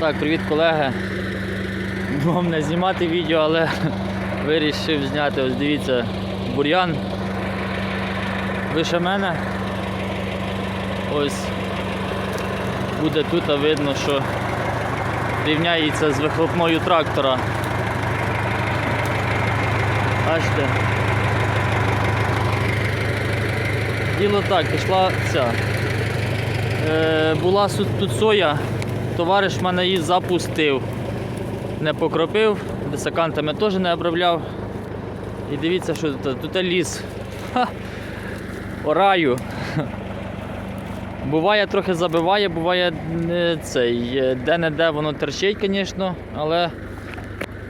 Так, привіт колеги. Думав не знімати відео, але вирішив зняти. Ось дивіться, бур'ян. Вище мене. Ось буде тут а видно, що рівняється з вихлопною трактора. Бачите? Діло так, пішла ця. Е, була тут соя, товариш мене її запустив. Не покропив, десакантами теж не обробляв. І дивіться, що тут, тут ліс. Ха! Ораю. Буває трохи забиває, буває цей. Де-не-де воно терчить, звісно, але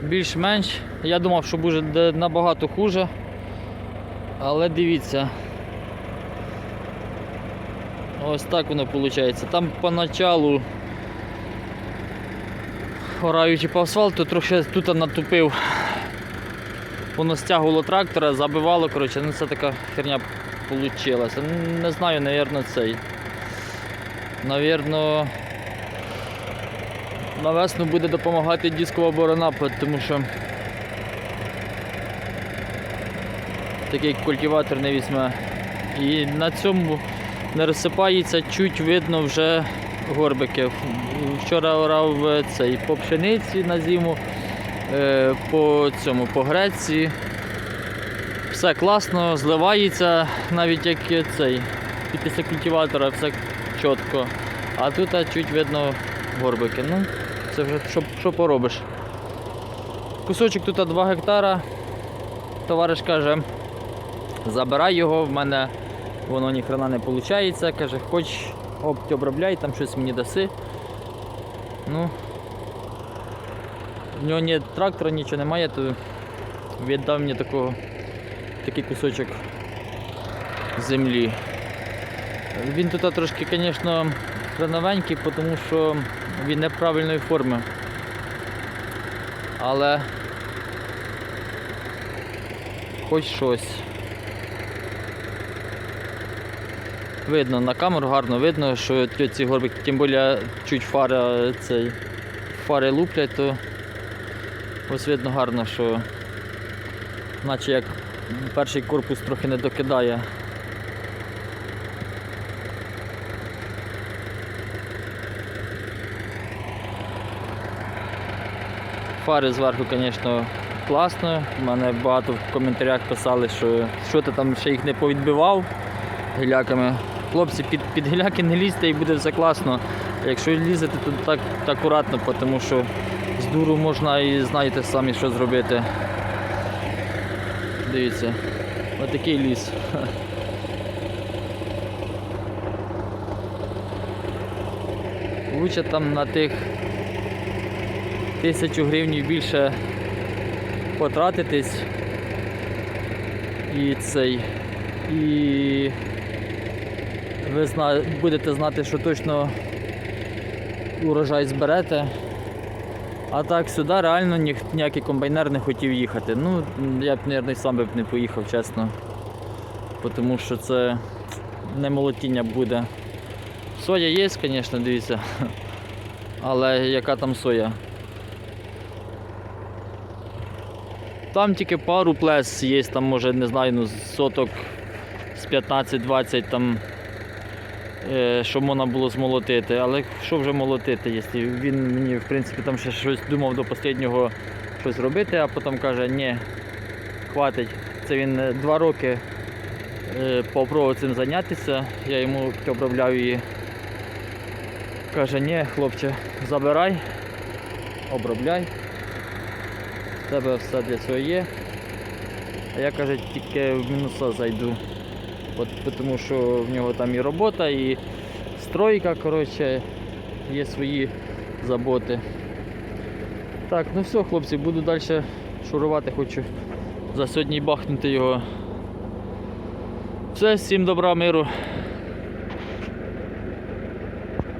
більш-менш. Я думав, що буде набагато хуже. Але дивіться. Ось так воно виходить. Там поначалу, ораючи по асфальту, трохи тут натупив. Воно стягувало трактора, забивало, коротше, ну це така херня вийшла. Не знаю, навірно, цей. Навірно, на весну буде допомагати дискова борона, тому що такий культиватор не візьме. І на цьому не розсипається, чуть видно вже горбики. Вчора орав цей по пшениці на зиму, е, по цьому по греці. Все класно, зливається, навіть як цей. Після культиватора все чітко. А тут а, чуть видно горбики. Ну, це вже що, що поробиш. Кусочок тут 2 гектара. Товариш каже, забирай його, в мене воно ніхрена не виходить. Каже, хоч опт обробляй, там щось мені даси. Ну, в нього ні трактора, нічого немає, то віддав мені такого, такий кусочок землі. Він тут трошки, звісно, хреновенький, тому що він неправильної форми. Але хоч щось. Видно на камеру гарно видно, що ці горбики, тим більше чуть фара цей, фари луплять, то ось видно гарно, що наче як перший корпус трохи не докидає. Фари зверху, звісно, класно. У мене багато в коментарях писали, що що ти там ще їх не повідбивав гіляками. Хлопці, під, під гіляки не лізьте і буде все класно. Якщо лізете, то так, акуратно, тому що з дуру можна і знаєте самі, що зробити. Дивіться, отакий ліс. Лучше там на тих тисячу гривень більше потратитись і цей. І ви будете знати, що точно урожай зберете. А так сюди реально ніх... ніякий комбайнер не хотів їхати. Ну, я б, мабуть, сам би не поїхав, чесно. Тому що це не молотіння буде. Соя є, звісно, дивіться. Але яка там соя? Там тільки пару плес є, там може, не знаю, ну, соток з 15-20 там, е, що можна було змолотити. Але що вже молотити, якщо він мені, в принципі, там ще щось думав до останнього щось робити, а потім каже, ні, хватить. Це він е, два роки е, попробував цим зайнятися, я йому обробляв її. Каже, ні, хлопче, забирай, обробляй. В тебе все для цього є. А я каже, тільки в мінуса зайду. От, тому що в нього там і робота, і стройка, коротше, є свої заботи. Так, ну все, хлопці, буду далі шурувати, хочу за сьогодні бахнути його. Все, всім добра, миру.